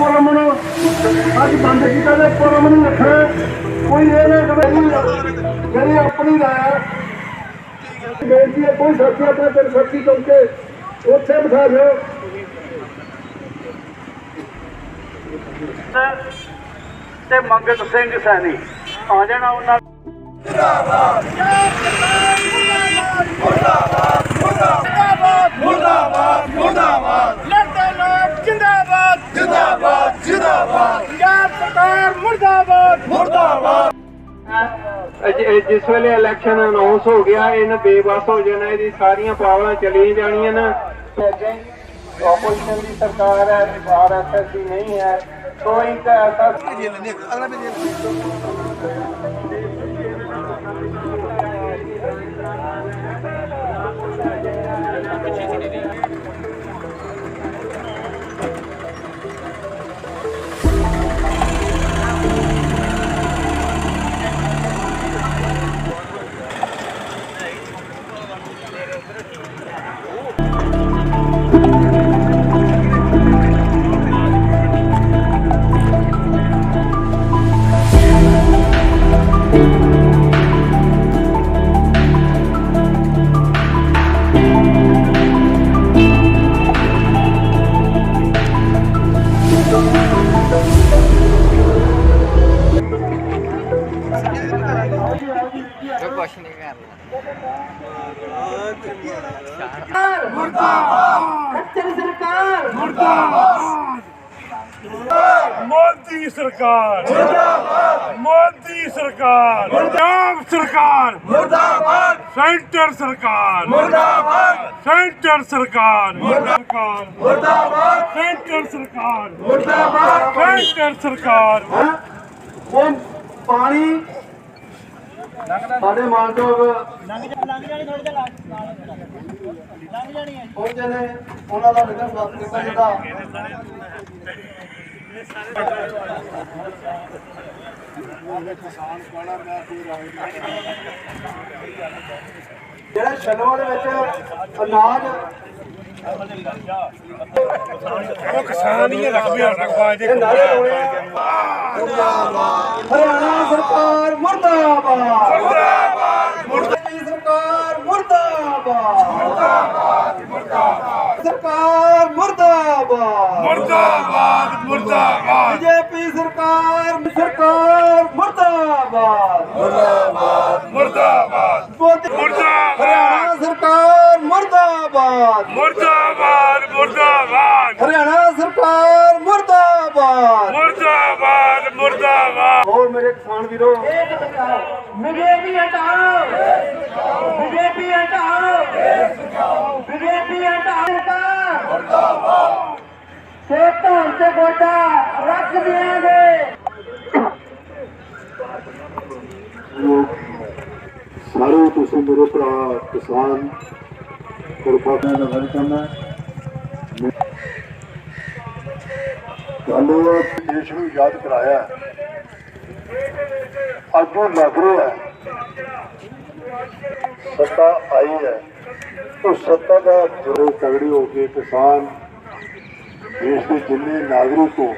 ਪੁਰਮ ਨੂੰ। ਅੱਜ ਬੰਦ ਕੀਤਾ ਤੇ ਪੁਰਮ ਨੂੰ ਰੱਖਣਾ। ਕੋਈ ਇਹ ਨਾ ਕਵੇ ਜਿਹੜੀ ਆਪਣੀ ਰਾਇ ਬੇਨਤੀ ਹੈ ਕੋਈ ਸਾਥੀ ਆਪਣਾ ਤੇ ਸਾਥੀ ਚੌਕੇ ਉੱਥੇ ਬਿਠਾ ਦਿਓ। ਤੇ ਮੰਗਤ ਸਿੰਘ ਸੈਣੀ ਆ ਜਾਣਾ ਉਹਨਾਂ ਲੜਦੇ ਜਿਸ ਵੇਲੇ ਇਲੈਕਸ਼ਨ ਅਨਾਉਂਸ ਹੋ ਗਿਆ ਇਹਨਾਂ ਬੇਬਸ ਹੋ ਜਾਣਾ, ਇਹਦੀ ਸਾਰੀਆਂ ਪਾਵਰਾਂ ਚਲੀਆਂ ਜਾਣੀਆਂ ਨਾ। ਆਪੋਜੀਸ਼ਨ ਦੀ ਸਰਕਾਰ ਹੈ ਆਰਐਸਐਸ ਦੀ ਨਹੀਂ ਹੈ ਸੋ ਇੱਕ ਐਸਾ ਮੋਦੀ ਸਰਕਾਰ। ਮੁਰਦਾਬਾਦ ਮੋਦੀ ਸਰਕਾਰ। ਪੰਜਾਬ ਸਰਕਾਰ। ਮੁਰਦਾਬਾਦ। ਸੈਂਟਰ ਸਰਕਾਰ। ਮੁਰਦਾਬਾਦ। ਸੈਂਟਰ ਸਰਕਾਰ। ਮੁਰਦਾਬਾਦ। ਮੁਰਦਾਬਾਦ। ਸੈਂਟਰ ਸਰਕਾਰ। ਮੁਰਦਾਬਾਦ। ਸੈਂਟਰ ਸਰਕਾਰ। ਪਾਣੀ ਸਾਡੇ ਮਾਨਯੋਗ ਪਹੁੰਚੇ ਨੇ ਉਹਨਾਂ ਦਾ ਵਿਧਾਨ ਸਭਾ ਕੀਤਾ ਜਿਹੜਾ ਜਿਹੜਾ ਛਲੋਂ ਦੇ ਵਿੱਚ ਅਨਾਜ ਉਹ ਕਿਸਾਨ ਹੀ ਰਕਬੇ ਰਕਬਾ ਦੇ ਇਹ ਨਾਰੇ ਲਾਉਣੇ ਆ। ਹਰਿਆਣਾ ਸਰਕਾਰ ਮੁਰਦਾਬਾਦ ਮੁਰਦਾਬਾਦ ਮੁਰਦਾਬਾਦ ਸਰਕਾਰ ਮੁਰਦਾਬਾਦ ਮੁਰਦਾਬਾਦ ਮੁਰਦਾਬਾਦ ਸਰਕਾਰ ਮੁਰਦਾਬਾਦ ਮੁਰਦਾਬਾਦ। ਬੀਜੇਪੀ ਸਰਕਾਰ ਸਰਕਾਰ ਮੁਰਦਾਬਾਦ। ਮੁਰਦਾਬਾਦ ਮੁਰਦਾਬਾਦ। ਮੁਰਦਾਬਾਦ। ਹਰਿਆਣਾ ਸਰਕਾਰ ਮੁਰਦਾਬਾਦ। ਮੁਰਦਾਬਾਦ ਮੁਰਦਾਬਾਦ। ਹਰਿਆਣਾ ਸਰਕਾਰ ਮੁਰਦਾਬਾਦ। ਮੁਰਦਾਬਾਦ ਮੁਰਦਾਬਾਦ। ਹੋਰ ਮੇਰੇ ਕਿਸਾਨ ਵੀਰੋ। ਬੀਜੇਪੀ ਹਟਾਓ। ਬੀਜੇਪੀ ਹਟਾਓ। ਬੀਜੇਪੀ ਹਟਾਓ। ਮੁਰਦਾਬਾਦ। ਤੇ ਤੇ ਗੋਡਾ ਰੱਖ ਦਿਆਂਗੇ। ਸਾਰੇ ਤੁਸੀਂ ਮੇਰੇ ਭਰਾ ਕਿਸਾਨ ਕੁਰਬਾਨਾਂ ਦਾ ਵੈਲਕਮ ਹੈ। ਤੁਹਾਨੂੰ ਦੇਸ਼ ਨੂੰ ਯਾਦ ਕਰਾਇਆ ਅੱਜ ਉਹ ਲੱਗ ਰਿਹਾ ਸੱਤਾ ਆਈ ਹੈ। ਉਹ ਸੱਤਾ ਦਾ ਜਦੋਂ ਤਗੜੀ ਹੋ ਕੇ ਕਿਸਾਨ ਦੇਸ਼ ਦੇ ਜਿੰਨੇ ਨਾਗਰਿਕ ਹੋ।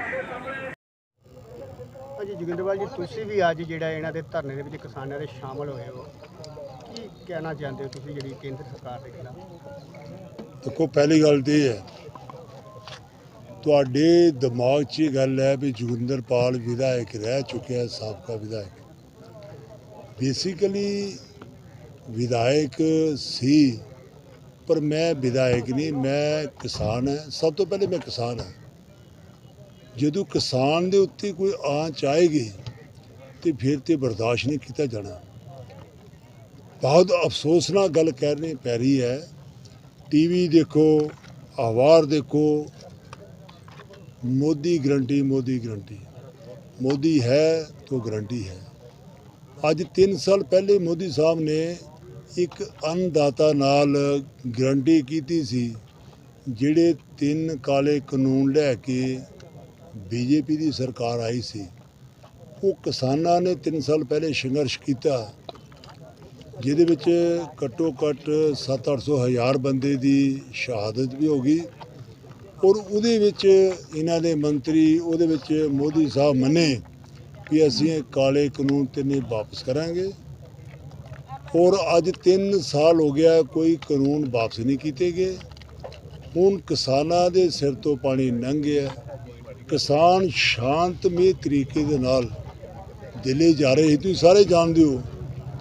ਅਜੀ ਜੋਗਿੰਦਰਪਾਲ ਜੀ ਤੁਸੀਂ ਵੀ ਅੱਜ ਜਿਹੜਾ ਇਹਨਾਂ ਦੇ ਧਰਨੇ ਦੇ ਵਿੱਚ ਕਿਸਾਨਾਂ ਦੇ ਸ਼ਾਮਲ ਹੋਏ ਹੋ ਕੀ ਕਹਿਣਾ ਚਾਹੁੰਦੇ ਹੋ ਤੁਸੀਂ ਜਿਹੜੀ ਕੇਂਦਰ ਸਰਕਾਰ ਦੇ ਖਿਲਾਫ? ਦੇਖੋ ਪਹਿਲੀ ਗੱਲ ਤੇ ਇਹ ਹੈ ਤੁਹਾਡੇ ਦਿਮਾਗ 'ਚ ਇਹ ਗੱਲ ਹੈ ਵੀ ਜੋਗਿੰਦਰਪਾਲ ਵਿਧਾਇਕ ਰਹਿ ਚੁੱਕਿਆ ਹੈ ਸਾਬਕਾ ਵਿਧਾਇਕ। ਬੇਸਿਕਲੀ ਵਿਧਾਇਕ ਸੀ ਪਰ ਮੈਂ ਵਿਧਾਇਕ ਨਹੀਂ, ਮੈਂ ਕਿਸਾਨ ਹਾਂ। ਸਭ ਤੋਂ ਪਹਿਲੇ ਮੈਂ ਕਿਸਾਨ ਹਾਂ। ਜਦੋਂ ਕਿਸਾਨ ਦੇ ਉੱਤੇ ਕੋਈ ਆਂਚ ਆਏਗੀ ਤੇ ਫਿਰ ਤੇ ਬਰਦਾਸ਼ਤ ਨਹੀਂ ਕੀਤਾ ਜਾਣਾ। ਬਹੁਤ ਅਫਸੋਸ ਨਾਲ ਗੱਲ ਕਰਨੀ ਪੈ ਰਹੀ ਹੈ। ਟੀਵੀ ਦੇਖੋ ਆਵਾਰ ਦੇਖੋ, ਮੋਦੀ ਗਰੰਟੀ ਮੋਦੀ ਗਰੰਟੀ। ਮੋਦੀ ਹੈ ਤਾਂ ਗਰੰਟੀ ਹੈ। ਅੱਜ 3 ਸਾਲ ਪਹਿਲੇ ਮੋਦੀ ਸਾਹਿਬ ਨੇ ਇੱਕ ਅੰਨਦਾਤਾ ਨਾਲ ਗਰੰਟੀ ਕੀਤੀ ਸੀ, ਜਿਹੜੇ ਤਿੰਨ ਕਾਲੇ ਕਾਨੂੰਨ ਲੈ ਕੇ ਬੀਜੇਪੀ ਦੀ ਸਰਕਾਰ ਆਈ ਸੀ। ਉਹ ਕਿਸਾਨਾਂ ਨੇ 3 ਸਾਲ ਪਹਿਲੇ ਸੰਘਰਸ਼ ਕੀਤਾ, ਜਿਹਦੇ ਵਿੱਚ ਘੱਟੋ ਘੱਟ 7-800 ਹਜ਼ਾਰ ਬੰਦੇ ਦੀ ਸ਼ਹਾਦਤ ਵੀ ਹੋ ਗਈ ਔਰ ਉਹਦੇ ਵਿੱਚ ਇਹਨਾਂ ਦੇ ਮੰਤਰੀ, ਉਹਦੇ ਵਿੱਚ ਮੋਦੀ ਸਾਹਿਬ ਮੰਨੇ ਵੀ ਅਸੀਂ ਕਾਲੇ ਕਾਨੂੰਨ ਤਿੰਨੇ ਵਾਪਸ ਕਰਾਂਗੇ। ਔਰ ਅੱਜ 3 ਸਾਲ ਹੋ ਗਿਆ ਕੋਈ ਕਾਨੂੰਨ ਵਾਪਸ ਨਹੀਂ ਕੀਤੇ ਗਏ। ਹੁਣ ਕਿਸਾਨਾਂ ਦੇ ਸਿਰ ਤੋਂ ਪਾਣੀ ਲੰਘ ਗਿਆ। ਕਿਸਾਨ ਸ਼ਾਂਤਮਈ ਤਰੀਕੇ ਦੇ ਨਾਲ ਦਿੱਲੀ ਜਾ ਰਹੇ ਸੀ। ਤੁਸੀਂ ਸਾਰੇ ਜਾਣਦੇ ਹੋ,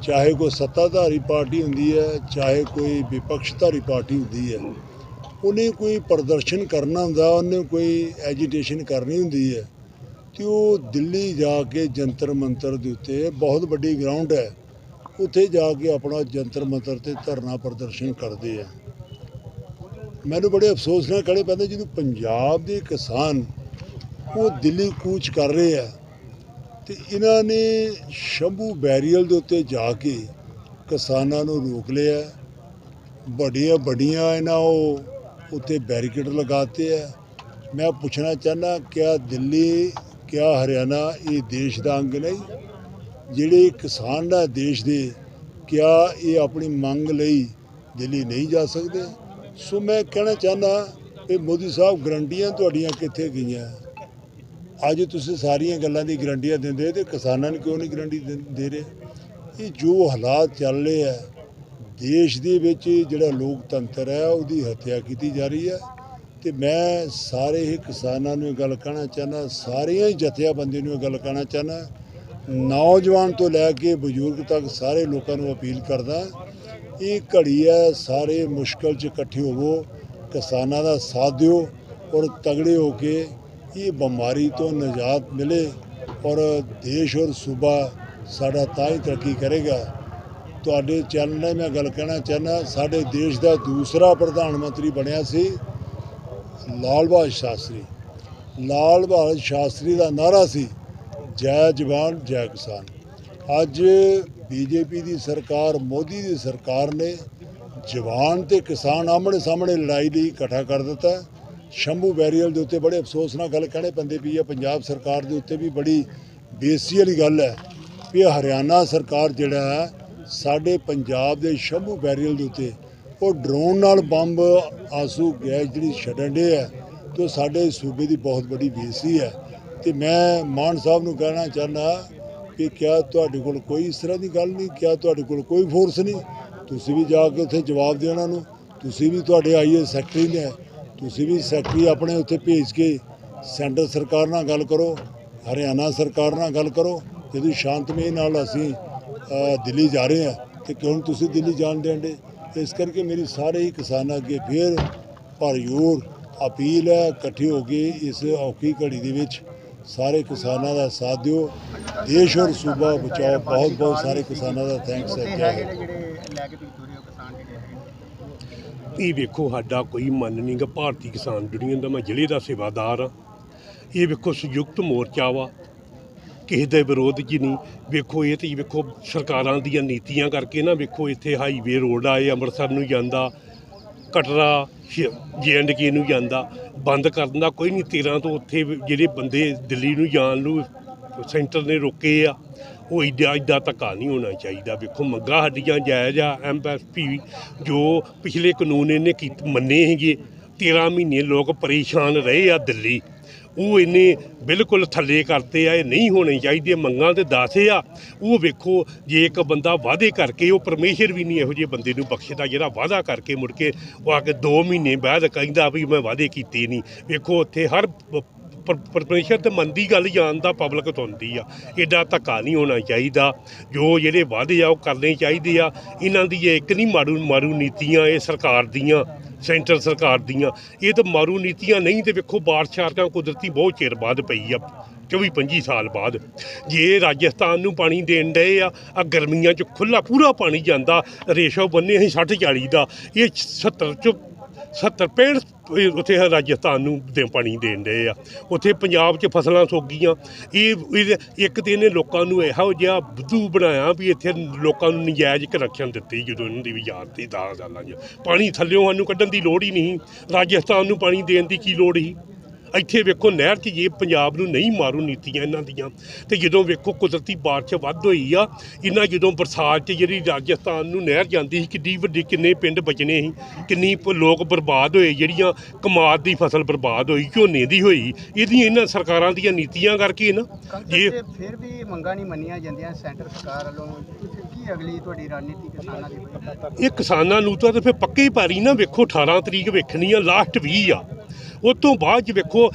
ਚਾਹੇ ਕੋਈ ਸੱਤਾਧਾਰੀ ਪਾਰਟੀ ਹੁੰਦੀ ਹੈ, ਚਾਹੇ ਕੋਈ ਵਿਪਕਸ਼ਧਾਰੀ ਪਾਰਟੀ ਹੁੰਦੀ ਹੈ, ਉਹਨੇ ਕੋਈ ਪ੍ਰਦਰਸ਼ਨ ਕਰਨਾ ਹੁੰਦਾ, ਉਹਨੇ ਕੋਈ ਐਜੀਟੇਸ਼ਨ ਕਰਨੀ ਹੁੰਦੀ ਹੈ। ਤੇ ਉਹ ਦਿੱਲੀ ਜਾ ਕੇ ਜੰਤਰ ਮੰਤਰ ਦੇ ਉੱਤੇ ਬਹੁਤ ਵੱਡੀ ਗਰਾਊਂਡ ਹੈ। ਉੱਥੇ ਜਾ ਕੇ ਆਪਣਾ ਜੰਤਰ ਮੰਤਰ ਤੇ ਧਰਨਾ ਪ੍ਰਦਰਸ਼ਨ ਕਰਦੇ ਆ। ਮੈਨੂੰ ਬੜੇ ਅਫਸੋਸ ਨਾਲ ਕਹਿਣੇ ਪੈਂਦੇ ਜਦੋਂ ਪੰਜਾਬ ਦੇ ਕਿਸਾਨ ਉਹ ਦਿੱਲੀ ਕੂਚ ਕਰ ਰਹੇ ਆ ਤੇ ਇਹਨਾਂ ਨੇ ਸ਼ੰਭੂ ਬੈਰੀਅਲ ਦੇ ਉੱਤੇ ਜਾ ਕੇ ਕਿਸਾਨਾਂ ਨੂੰ ਰੋਕ ਲਿਆ। ਵੱਡੀਆਂ ਵੱਡੀਆਂ ਇਹਨਾਂ ਉਹ ਉੱਤੇ ਬੈਰੀਕੇਡ ਲਗਾਤੇ ਆ। ਮੈਂ ਪੁੱਛਣਾ ਚਾਹਨਾ ਕਿਆ ਦਿੱਲੀ, ਕਿਆ ਹਰਿਆਣਾ ਇਹ ਦੇਸ਼ ਦਾ ਅੰਗ ਨਹੀਂ? ਜਿਹੜੇ ਕਿਸਾਨ ਦਾ ਦੇਸ਼ ਦੇ, ਕਿਆ ਇਹ ਆਪਣੀ ਮੰਗ ਲਈ ਦਿੱਲੀ ਨਹੀਂ ਜਾ ਸਕਦੇ? ਸੋ ਮੈਂ ਕਹਿਣਾ ਚਾਹੁੰਦਾ ਕਿ ਮੋਦੀ ਸਾਹਿਬ ਗਰੰਟੀਆਂ ਤੁਹਾਡੀਆਂ ਕਿੱਥੇ ਗਈਆਂ? ਅੱਜ ਤੁਸੀਂ ਸਾਰੀਆਂ ਗੱਲਾਂ ਦੀ ਗਰੰਟੀਆਂ ਦਿੰਦੇ ਤੇ ਕਿਸਾਨਾਂ ਨੂੰ ਕਿਉਂ ਨਹੀਂ ਗਰੰਟੀ ਦੇ ਦੇ ਰਹੇ? ਇਹ ਜੋ ਹਾਲਾਤ ਚੱਲ ਰਹੇ ਆ, ਦੇਸ਼ ਦੇ ਵਿੱਚ ਜਿਹੜਾ ਲੋਕਤੰਤਰ ਹੈ, ਉਹਦੀ ਹੱਤਿਆ ਕੀਤੀ ਜਾ ਰਹੀ ਹੈ। ਤੇ ਮੈਂ ਸਾਰੇ ਹੀ ਕਿਸਾਨਾਂ ਨੂੰ ਇਹ ਗੱਲ ਕਹਿਣਾ ਚਾਹੁੰਦਾ, ਸਾਰੀਆਂ ਹੀ ਜਥੇਬੰਦੀਆਂ ਨੂੰ ਇਹ ਗੱਲ ਕਹਿਣਾ ਚਾਹੁੰਦਾ ਨੌਜਵਾਨ ਤੋਂ ਲੈ ਕੇ ਬਜ਼ੁਰਗ ਤੱਕ ਸਾਰੇ ਲੋਕਾਂ ਨੂੰ ਅਪੀਲ ਕਰਦਾ, ਇਹ ਘੜੀ ਹੈ, ਸਾਰੇ ਮੁਸ਼ਕਲ 'ਚ ਇਕੱਠੇ ਹੋਵੋ, ਕਿਸਾਨਾਂ ਦਾ ਸਾਥ ਦਿਓ ਔਰ ਤਗੜੇ ਹੋ ਕੇ ਇਹ ਬਿਮਾਰੀ ਤੋਂ ਨਿਜਾਤ ਮਿਲੇ ਔਰ ਦੇਸ਼ ਔਰ ਸੂਬਾ ਸਾਡਾ ਤਾਂ ਹੀ ਤਰੱਕੀ ਕਰੇਗਾ। ਤੁਹਾਡੇ ਚੈਨਲ ਨਾਲ ਮੈਂ ਗੱਲ ਕਹਿਣਾ ਚਾਹੁੰਦਾ, ਸਾਡੇ ਦੇਸ਼ ਦਾ ਦੂਸਰਾ ਪ੍ਰਧਾਨ ਮੰਤਰੀ ਬਣਿਆ ਸੀ ਲਾਲ ਬਹਾਦਰ ਸ਼ਾਸਤਰੀ। ਲਾਲ ਬਹਾਦਰ ਸ਼ਾਸਤਰੀ ਦਾ ਨਾਰਾ ਸੀ ਜੈ ਜਵਾਨ, ਜੈ ਕਿਸਾਨ। ਅੱਜ ਬੀਜੇਪੀ ਦੀ ਸਰਕਾਰ, ਮੋਦੀ ਦੀ ਸਰਕਾਰ ਨੇ ਜਵਾਨ ਤੇ ਕਿਸਾਨ ਆਮਣੇ ਸਾਹਮਣੇ ਲੜਾਈ ਲਈ ਇਕੱਠਾ ਕਰ ਦਿੱਤਾ ਸ਼ੰਭੂ ਬੈਰੀਅਲ ਦੇ ਉੱਤੇ ਬੜੇ ਅਫਸੋਸ ਨਾਲ ਗੱਲ ਕਹਿਣੇ ਪੈਂਦੇ ਪਈ ਹੈ ਪੰਜਾਬ ਸਰਕਾਰ ਦੇ ਉੱਤੇ ਵੀ ਬੜੀ ਬੇਇੱਜ਼ਤੀ ਵਾਲੀ ਗੱਲ ਹੈ ਵੀ ਹਰਿਆਣਾ ਸਰਕਾਰ ਜਿਹੜਾ ਹੈ, ਸਾਡੇ ਪੰਜਾਬ ਦੇ ਸ਼ੰਭੂ ਬੈਰੀਅਲ ਦੇ ਉੱਤੇ ਉਹ ਡਰੋਨ ਨਾਲ ਬੰਬ, ਆਸੂ, ਗੈਸ ਜਿਹੜੀ ਛੱਡਣ ਦੇ ਹੈ ਤੇ ਉਹ ਸਾਡੇ ਸੂਬੇ ਦੀ ਬਹੁਤ ਵੱਡੀ ਬੇਇੱਜ਼ਤੀ ਹੈ। ਤੇ ਮੈਂ ਮਾਨ ਸਾਹਿਬ ਨੂੰ ਕਹਿਣਾ ਚਾਹੁੰਦਾ ਕਿ ਕਿਆ ਤੁਹਾਡੇ ਕੋਲ ਕੋਈ ਇਸ ਤਰ੍ਹਾਂ ਦੀ ਗੱਲ ਨਹੀਂ, ਕਿਆ ਤੁਹਾਡੇ ਕੋਲ ਕੋਈ ਫੋਰਸ ਨਹੀਂ? ਤੁਸੀਂ ਵੀ ਜਾ ਕੇ ਉੱਥੇ ਜਵਾਬ ਦਿਓ ਉਹਨਾਂ ਨੂੰ। ਤੁਸੀਂ ਵੀ ਤੁਹਾਡੇ ਆਈਏ ਸੈਕਟਰੀ ਨੇ। ਤੁਸੀਂ ਵੀ ਸੈਕਟਰੀ ਆਪਣੇ ਉੱਥੇ ਭੇਜ ਕੇ ਸੈਂਟਰ ਸਰਕਾਰ ਨਾਲ ਗੱਲ ਕਰੋ, ਹਰਿਆਣਾ ਸਰਕਾਰ ਨਾਲ ਗੱਲ ਕਰੋ। ਜਦੋਂ ਸ਼ਾਂਤਮਈ ਨਾਲ ਅਸੀਂ ਦਿੱਲੀ ਜਾ ਰਹੇ ਹਾਂ। ਤੇ ਕਿਉਂ ਨਹੀਂ ਤੁਸੀਂ ਦਿੱਲੀ ਜਾਣ ਦੇਂਦੇ ਇਸ ਕਰਕੇ ਮੇਰੀ ਸਾਰੇ ਹੀ ਕਿਸਾਨਾਂ ਅੱਗੇ ਫੇਰ ਭਰਯੋਰ ਅਪੀਲ ਹੈ, ਇਕੱਠੇ ਹੋ ਕੇ ਇਸ ਔਖੀ ਘੜੀ ਦੇ ਵਿੱਚ ਸਾਰੇ ਕਿਸਾਨਾਂ ਦਾ ਸਾਥ ਦਿਓ। ਦੇਸ਼ ਔਰ ਸੂਬਾ ਬਚਾਓ। ਬਹੁਤ ਬਹੁਤ ਸਾਰੇ ਕਿਸਾਨਾਂ ਦਾ ਥੈਂਕਸ ਹੈ। ਜੈ ਹਿੰਦ। ਜਿਹੜੇ ਲੈ ਕੇ ਤੁਸੀਂ ਤੁਰੇ ਹੋ ਕਿਸਾਨ ਜਿਹੜੇ ਹੈਗੇ ਇਹ ਵੇਖੋ ਸਾਡਾ ਕੋਈ ਮਨ ਨਹੀਂ ਗਾ। ਭਾਰਤੀ ਕਿਸਾਨ ਯੂਨੀਅਨ ਦਾ ਮੈਂ ਜ਼ਿਲ੍ਹੇ ਦਾ ਸੇਵਾਦਾਰ ਆ ਇਹ ਵੇਖੋ ਸੰਯੁਕਤ ਮੋਰਚਾ ਵਾ। ਕਿਸੇ ਦੇ ਵਿਰੋਧ 'ਚ ਨਹੀਂ। ਵੇਖੋ ਇਹ ਤੇ ਵੇਖੋ ਸਰਕਾਰਾਂ ਦੀਆਂ ਨੀਤੀਆਂ ਕਰਕੇ ਨਾ ਵੇਖੋ ਇੱਥੇ ਹਾਈਵੇ ਰੋਡ ਆਏ ਅੰਮ੍ਰਿਤਸਰ ਨੂੰ ਜਾਂਦਾ। ਕਟਰਾ ਕੇ ਨੂੰ ਜਾਂਦਾ, ਬੰਦ ਕਰਨ ਦਾ ਕੋਈ ਨਹੀਂ 13 ਤੋਂ ਉੱਥੇ ਜਿਹੜੇ ਬੰਦੇ ਦਿੱਲੀ ਨੂੰ ਜਾਣ ਨੂੰ ਸੈਂਟਰ ਨੇ ਰੋਕੇ ਆ, ਉਹ ਏਡਾ ਏਡਾ ਧੱਕਾ ਨਹੀਂ ਹੋਣਾ ਚਾਹੀਦਾ। ਵੇਖੋ, ਮੰਗਾਂ ਸਾਡੀਆਂ ਜਾਇਜ਼ ਆ ਐਮਐਸਪੀ ਜੋ ਪਿਛਲੇ ਕਾਨੂੰਨ ਇਹਨੇ ਕੀਤ, ਮੰਨੇ ਹੈਗੇ 13 ਮਹੀਨੇ ਲੋਕ ਪਰੇਸ਼ਾਨ ਰਹੇ ਆ ਦਿੱਲੀ। ਉਹ ਇਹਨੇ ਬਿਲਕੁਲ ਥੱਲੇ ਕਰਤੇ ਆ, ਇਹ ਨਹੀਂ ਹੋਣੇ ਚਾਹੀਦੇ, ਮੰਗਾਂ ਤੇ ਦਾਸੇ ਆ। ਉਹ ਵੇਖੋ, ਜੇ ਇੱਕ ਬੰਦਾ ਵਾਅਦੇ ਕਰਕੇ, ਉਹ ਪਰਮੇਸ਼ਰ ਵੀ ਨਹੀਂ ਇਹੋ ਜਿਹੇ ਬੰਦੇ ਨੂੰ ਬਖਸ਼ਦਾ, ਜਿਹੜਾ ਵਾਅਦਾ ਕਰਕੇ ਮੁੜ ਕੇ ਉਹ ਆ ਕੇ 2 ਮਹੀਨੇ ਬਾਅਦ ਕਹਿੰਦਾ ਵੀ ਮੈਂ ਵਾਅਦੇ ਕੀਤੇ ਨਹੀਂ। ਵੇਖੋ, ਉੱਥੇ ਹਰ ਪ- ਪਰ- ਪਰਮੇਸ਼ਰ ਤੇ ਮੰਦੀ ਗੱਲ ਜਾਣਦਾ ਪਬਲਿਕ ਤੁੰਦੀ ਆ। ਐਡਾ ਧੱਕਾ ਨਹੀਂ ਹੋਣਾ ਚਾਹੀਦਾ। ਜੋ ਜਿਹੜੇ ਵਾਅਦੇ ਆ, ਉਹ ਕਰਨੇ ਚਾਹੀਦੇ ਆ। ਇਹਨਾਂ ਦੀ ਇਹ ਇੱਕ ਨਹੀਂ ਮਾਰੂ ਮਾਰੂ ਨੀਤੀਆਂ, ਇਹ ਸਰਕਾਰ ਦੀਆਂ, ਸੈਂਟਰ ਸਰਕਾਰ ਦੀਆਂ। ਇਹ ਤਾਂ ਮਾਰੂ ਨੀਤੀਆਂ ਨਹੀਂ ਤੇ ਵੇਖੋ ਬਾਰਸ਼ਾਰਕਾਂ ਕੁਦਰਤੀ ਬਹੁਤ ਚਿਰ ਬਾਅਦ ਪਈ ਆ 24 25 ਸਾਲ ਬਾਅਦ। ਜੇ ਰਾਜਸਥਾਨ ਨੂੰ ਪਾਣੀ ਦੇਣ ਡਏ ਆ ਆ ਗਰਮੀਆਂ 'ਚ ਖੁੱਲਾ ਪੂਰਾ ਪਾਣੀ ਜਾਂਦਾ ਰੇਸ਼ੋ ਬੰਨੇ ਅਸੀਂ 60 40 ਦਾ। ਇਹ 70 ਚ 70 65 ਉੱਥੇ ਰਾਜਸਥਾਨ ਨੂੰ ਦੇ ਪਾਣੀ ਦੇਣ ਡਏ ਆ। ਉੱਥੇ ਪੰਜਾਬ 'ਚ ਫਸਲਾਂ ਸੁੱਕ ਗਈਆਂ। ਇਹ ਇਹ- ਇੱਕ ਤੇ ਇਹਨੇ ਲੋਕਾਂ ਨੂੰ ਇਹੋ ਜਿਹਾ ਬੁੱਧੂ ਬਣਾਇਆ ਵੀ ਇੱਥੇ ਲੋਕਾਂ ਨੂੰ ਨਜਾਇਜ਼ ਕਰਕਸ਼ਨ ਦਿੱਤੀ ਜਦੋਂ ਇਹਨਾਂ ਦੀ ਵੀ ਯਾਦ ਸੀ ਦਸ ਸਾਲਾਂ 'ਚ। ਪਾਣੀ ਥੱਲਿਓਂ ਸਾਨੂੰ ਕੱਢਣ ਦੀ ਲੋੜ ਹੀ ਨਹੀਂ। ਰਾਜਸਥਾਨ ਨੂੰ ਪਾਣੀ ਦੇਣ ਦੀ ਕੀ ਲੋੜ ਸੀ? ਇੱਥੇ ਵੇਖੋ ਨਹਿਰ 'ਚ ਜੇ ਪੰਜਾਬ ਨੂੰ ਨਹੀਂ ਮਾਰੂ ਨੀਤੀਆਂ ਇਹਨਾਂ ਦੀਆਂ। ਤੇ ਜਦੋਂ ਵੇਖੋ ਕੁਦਰਤੀ ਬਾਰਿਸ਼ ਵੱਧ ਹੋਈ ਆ ਇਹਨਾਂ ਜਦੋਂ ਬਰਸਾਤ 'ਚ ਜਿਹੜੀ ਰਾਜਸਥਾਨ ਨੂੰ ਨਹਿਰ ਜਾਂਦੀ ਸੀ ਕਿੰਨੀ ਵੱਡੀ ਕਿੰਨੇ ਪਿੰਡ ਬਚਨੇ ਸੀ ਕਿੰਨੀ ਲੋਕ ਬਰਬਾਦ ਹੋਏ ਜਿਹੜੀਆਂ ਕਮਾਦ ਦੀ ਫਸਲ ਬਰਬਾਦ ਹੋਈ ਝੋਨੇ ਦੀ ਹੋਈ ਇਹਦੀਆਂ ਇਹਨਾਂ ਸਰਕਾਰਾਂ ਦੀਆਂ ਨੀਤੀਆਂ ਕਰਕੇ ਨਾ ਜੇ ਫਿਰ ਵੀ ਮੰਗਾਂ ਨਹੀਂ ਮੰਨੀਆਂ ਜਾਂਦੀਆਂ ਸੈਂਟਰ ਸਰਕਾਰ ਵੱਲੋਂ। ਕੀ ਅਗਲੀ ਤੁਹਾਡੀ ਰਣਨੀਤੀ ਕਿਸਾਨਾਂ ਦੀ? ਇਹ ਕਿਸਾਨਾਂ ਨੂੰ ਤਾਂ ਫਿਰ ਪੱਕੇ ਹੀ ਪਾਰੀ ਨਾ ਵੇਖੋ 18 ਤਰੀਕ ਵੇਖਣੀ ਆ ਲਾਸਟ 20 ਆ। ਉਸ ਤੋਂ ਬਾਅਦ ਚ ਵੇਖੋ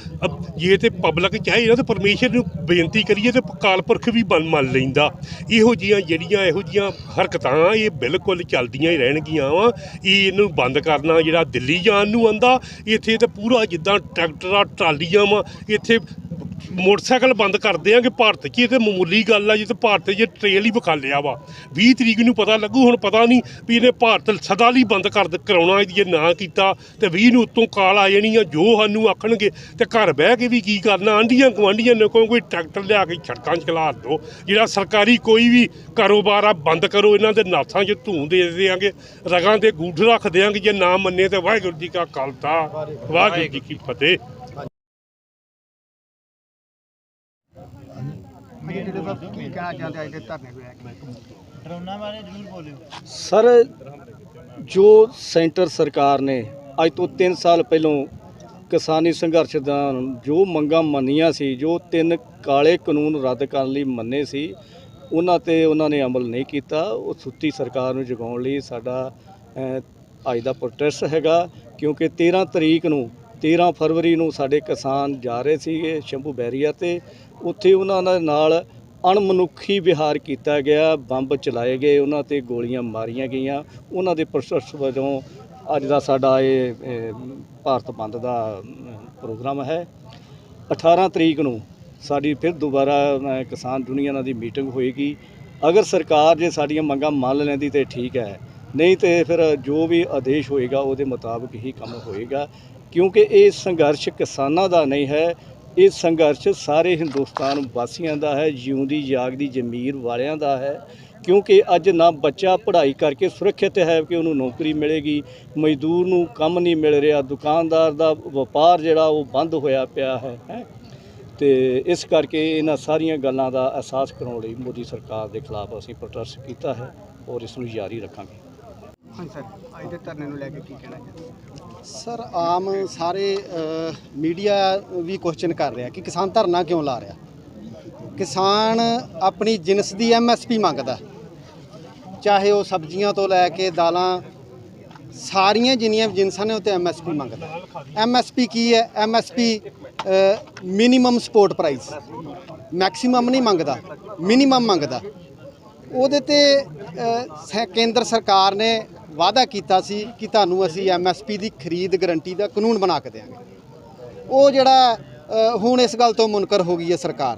ਜੇ ਤੇ ਪਬਲਿਕ ਚਾਹੇ ਨਾ, ਤੇ ਪਰਮੇਸ਼ਰ ਨੂੰ ਬੇਨਤੀ ਕਰੀਏ ਤੇ ਕਾਲ ਪੁਰਖ ਵੀ ਬਣ ਮੰਨ ਲੈਂਦਾ। ਇਹੋ ਜੀਆਂ ਜਿਹੜੀਆਂ, ਇਹੋ ਜੀਆਂ ਹਰਕਤਾਂ ਇਹ ਬਿਲਕੁਲ ਚੱਲਦੀਆਂ ਹੀ ਰਹਿਣਗੀਆਂ ਵਾ। ਇਹ ਇਹਨੂੰ ਬੰਦ ਕਰਨਾ, ਜਿਹੜਾ ਦਿੱਲੀ ਜਾਣ ਨੂੰ ਆਂਦਾ, ਇੱਥੇ ਤੇ ਪੂਰਾ ਜਿੱਦਾਂ ਟਰੈਕਟਰਾਂ, ਟਰਾਲੀਆਂ ਵਾ, ਇੱਥੇ ਮੋਟਰਸਾਈਕਲ ਬੰਦ ਕਰ ਦਿਆਂਗੇ ਭਾਰਤ 'ਚ ਇਹ ਤੇ ਮਾਮੂਲੀ ਗੱਲ ਆ, ਜੀ ਤੇ ਭਾਰਤ 'ਚ ਟ੍ਰੇਲ ਹੀ ਵਿਖਾ ਲਿਆ ਵਾ। 20 ਤਰੀਕ ਨੂੰ ਪਤਾ ਲੱਗੂ, ਹੁਣ ਪਤਾ ਨਹੀਂ ਵੀ ਇਹਨੇ ਭਾਰਤ ਸਦਾ ਲਈ ਬੰਦ ਕਰ ਕਰਾਉਣਾ ਜੇ ਨਾ ਕੀਤਾ, ਤੇ 20 ਨੂੰ ਉੱਤੋਂ ਕਾਲ ਆ ਜਾਣੀ ਆ, ਜੋ ਸਾਨੂੰ ਆਖਣਗੇ, ਤੇ ਘਰ ਬਹਿ ਕੇ ਵੀ ਕੀ ਕਰਨਾ, ਆਂਢੀਆਂ ਗੁਆਂਢੀਆਂ ਨੇ ਕੋਈ ਕੋਈ ਟਰੈਕਟਰ ਲਿਆ ਕੇ ਸੜਕਾਂ 'ਚ ਖਿਲਾਰ ਦਿਓ ਜਿਹੜਾ ਸਰਕਾਰੀ ਕੋਈ ਵੀ ਕਾਰੋਬਾਰ ਆ, ਬੰਦ ਕਰੋ, ਇਹਨਾਂ ਦੇ ਨਾਥਾਂ 'ਚ ਧੂੰ ਦੇ ਦਿਆਂਗੇ, ਰਗਾਂ ਦੇ ਗੂਠ ਰੱਖ ਦਿਆਂਗੇ, ਜੇ ਨਾ ਮੰਨੇ ਤੇ ਵਾਹਿਗੁਰੂ ਜੀ ਕਾ ਖਾਲਸਾ, ਵਾਹਿਗੁਰੂ ਜੀ ਕੀ ਫਤਿਹ। ਮੇਰੇ ਢਿੱਲੋਂ ਸਾਹਿਬ ਕੀ ਕਹਿਣਾ ਚਾਹੁੰਦੇ ਅੱਜ ਦੇ ਧਰਨੇ ਨੂੰ ਲੈ ਕੇ ਸਰ ਜੋ ਸੈਂਟਰ ਸਰਕਾਰ ਨੇ ਅੱਜ ਤੋਂ 3 ਸਾਲ ਪਹਿਲੋਂ ਕਿਸਾਨੀ ਸੰਘਰਸ਼ ਦਾ ਜੋ ਮੰਗਾਂ ਮੰਨੀਆਂ ਸੀ ਜੋ ਤਿੰਨ ਕਾਲੇ ਕਾਨੂੰਨ ਰੱਦ ਕਰਨ ਲਈ ਮੰਨੇ ਸੀ ਉਹਨਾਂ ਤੇ ਉਹਨਾਂ ਨੇ ਅਮਲ ਨਹੀਂ ਕੀਤਾ। ਉਹ ਸੁੱਤੀ ਸਰਕਾਰ ਨੂੰ ਜਗਾਉਣ ਲਈ ਸਾਡਾ ਅ, ਅੱਜ ਦਾ ਪ੍ਰੋਟੈਸਟ ਹੈਗਾ ਕਿਉਂਕਿ 13 ਤਰੀਕ ਨੂੰ 13 ਫਰਵਰੀ ਨੂੰ ਸਾਡੇ ਕਿਸਾਨ ਜਾ ਰਹੇ ਸੀਗੇ ਸ਼ੰਭੂ ਬੈਰੀਆ ਤੇ। ਉੱਥੇ ਉਹਨਾਂ ਦੇ ਨਾਲ ਅਣਮਨੁੱਖੀ ਵਿਹਾਰ ਕੀਤਾ ਗਿਆ, ਬੰਬ ਚਲਾਏ ਗਏ, ਉਹਨਾਂ ਤੇ ਗੋਲੀਆਂ ਮਾਰੀਆਂ ਗਈਆਂ। ਉਹਨਾਂ ਦੇ ਪ੍ਰੋਟੈਸਟ ਵਜੋਂ ਅੱਜ ਦਾ ਸਾਡਾ ਇਹ ਭਾਰਤ ਬੰਦ ਦਾ ਪ੍ਰੋਗਰਾਮ ਹੈ। 18 ਤਰੀਕ ਨੂੰ ਸਾਡੀ ਫਿਰ ਦੁਬਾਰਾ ਕਿਸਾਨ ਯੂਨੀਅਨਾਂ ਦੀ ਮੀਟਿੰਗ ਹੋਏਗੀ। ਅਗਰ ਸਰਕਾਰ ਜੇ ਸਾਡੀਆਂ ਮੰਗਾਂ ਮੰਨ ਲੈਂਦੀ ਤੇ ਠੀਕ ਹੈ। ਨਹੀਂ ਤੇ ਫਿਰ ਜੋ ਵੀ ਆਦੇਸ਼ ਹੋਏਗਾ ਉਹਦੇ ਮੁਤਾਬਕ ਹੀ ਕੰਮ ਹੋਏਗਾ, ਕਿਉਂਕਿ ਇਹ ਸੰਘਰਸ਼ ਕਿਸਾਨਾਂ ਦਾ ਨਹੀਂ ਹੈ, ਇਹ ਸੰਘਰਸ਼ ਸਾਰੇ ਹਿੰਦੁਸਤਾਨ ਵਾਸੀਆਂ ਦਾ ਹੈ, ਜਿਉਂਦੀ ਜਾਗਦੀ ਜ਼ਮੀਰ ਵਾਲਿਆਂ ਦਾ ਹੈ, ਕਿਉਂਕਿ ਅੱਜ ਨਾ ਬੱਚਾ ਪੜ੍ਹਾਈ ਕਰਕੇ ਸੁਰੱਖਿਅਤ ਹੈ ਕਿ ਉਹਨੂੰ ਨੌਕਰੀ ਮਿਲੇਗੀ, ਮਜ਼ਦੂਰ ਨੂੰ ਕੰਮ ਨਹੀਂ ਮਿਲ ਰਿਹਾ, ਦੁਕਾਨਦਾਰ ਦਾ ਵਪਾਰ ਜਿਹੜਾ ਉਹ ਬੰਦ ਹੋਇਆ ਪਿਆ ਹੈ, ਹੈਂ। ਤੇ ਇਸ ਕਰਕੇ ਇਹਨਾਂ ਸਾਰੀਆਂ ਗੱਲਾਂ ਦਾ ਅਹਿਸਾਸ ਕਰਾਉਣ ਲਈ ਮੋਦੀ ਸਰਕਾਰ ਦੇ ਖਿਲਾਫ ਅਸੀਂ ਪ੍ਰੋਟੈਸਟ ਕੀਤਾ ਹੈ ਔਰ ਇਸ ਨੂੰ ਜਾਰੀ ਰੱਖਾਂਗੇ। ਹਾਂਜੀ ਸਰ ਅੱਜ ਦੇ ਧਰਨੇ ਨੂੰ ਲੈ ਕੇ ਕੀ ਕਹਿਣਾ ਚਾਹੁੰਦੇ ਸਰ ਆਮ ਸਾਰੇ ਮੀਡੀਆ ਵੀ ਕੁਐਸਚਨ ਕਰ ਰਿਹਾ ਕਿ ਕਿਸਾਨ ਧਰਨਾ ਕਿਉਂ ਲਾ ਰਿਹਾ? ਕਿਸਾਨ ਆਪਣੀ ਜਿਨਸ ਦੀ ਐਮਐਸਪੀ ਮੰਗਦਾ। ਚਾਹੇ ਉਹ ਸਬਜ਼ੀਆਂ ਤੋਂ ਲੈ ਕੇ ਦਾਲਾਂ ਸਾਰੀਆਂ ਜਿੰਨੀਆਂ ਵੀ ਜਿਨਸਾਂ ਨੇ ਉਹ ਉੱਤੇ ਐਮਐਸਪੀ ਮੰਗਦਾ। ਐਮਐਸਪੀ ਕੀ ਹੈ? MSP minimum support price maximum ਨਹੀਂ ਮੰਗਦਾ ਮਿਨੀਮਮ ਮੰਗਦਾ। ਉਹਦੇ ਤੇ ਅ, ਕੇਂਦਰ ਸਰਕਾਰ ਨੇ ਵਾਅਦਾ ਕੀਤਾ ਸੀ ਕਿ ਤੁਹਾਨੂੰ ਅਸੀਂ ਐਮਐਸਪੀ ਦੀ ਖਰੀਦ ਗਰੰਟੀ ਦਾ ਕਾਨੂੰਨ ਬਣਾ ਕੇ ਦੇਵਾਂਗੇ। ਉਹ ਜਿਹੜਾ ਹੁਣ ਇਸ ਗੱਲ ਤੋਂ ਮੁਨਕਰ ਹੋ ਗਈ ਹੈ ਸਰਕਾਰ।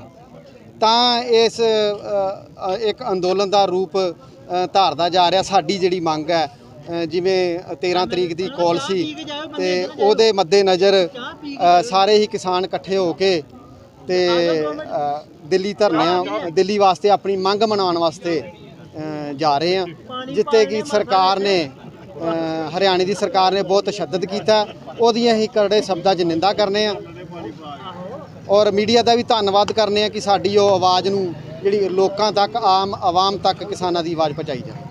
ਤਾਂ ਇਸ ਇੱਕ ਅੰਦੋਲਨ ਦਾ ਰੂਪ ਧਾਰਦਾ ਜਾ ਰਿਹਾ। ਸਾਡੀ ਜਿਹੜੀ ਮੰਗ ਹੈ ਜਿਵੇਂ 13 ਤਰੀਕ ਦੀ ਕਾਲ ਸੀ ਤੇ ਉਹਦੇ ਮੱਦੇ ਨਜ਼ਰ ਸਾਰੇ ਹੀ ਕਿਸਾਨ ਇਕੱਠੇ ਹੋ ਕੇ ਤੇ ਦਿੱਲੀ ਧਰਨਿਆਂ, ਦਿੱਲੀ ਵਾਸਤੇ ਆਪਣੀ ਮੰਗ ਮਨਾਉਣ ਵਾਸਤੇ ਜਾ ਰਹੇ ਆ ਜਿੱਤੇ ਕਿ ਸਰਕਾਰ ਨੇ ਹਰਿਆਣੇ ਦੀ ਸਰਕਾਰ ਨੇ ਬਹੁਤ ਤਸ਼ੱਦਦ ਕੀਤਾ। ਉਹਦੀਆਂ ਹੀ ਕਰੜੇ ਸ਼ਬਦਾਂ 'ਚ ਨਿੰਦਾ ਕਰਨੇ ਆ। ਔਰ ਮੀਡੀਆ ਦਾ ਵੀ ਧੰਨਵਾਦ ਕਰਨੇ ਆ ਕਿ ਸਾਡੀ ਉਹ ਆਵਾਜ਼ ਨੂੰ ਜਿਹੜੀ ਲੋਕਾਂ ਤੱਕ ਆਮ ਆਵਾਮ ਤੱਕ ਕਿਸਾਨਾਂ ਦੀ ਆਵਾਜ਼ ਪਹੁੰਚਾਈ ਜਾਵੇ।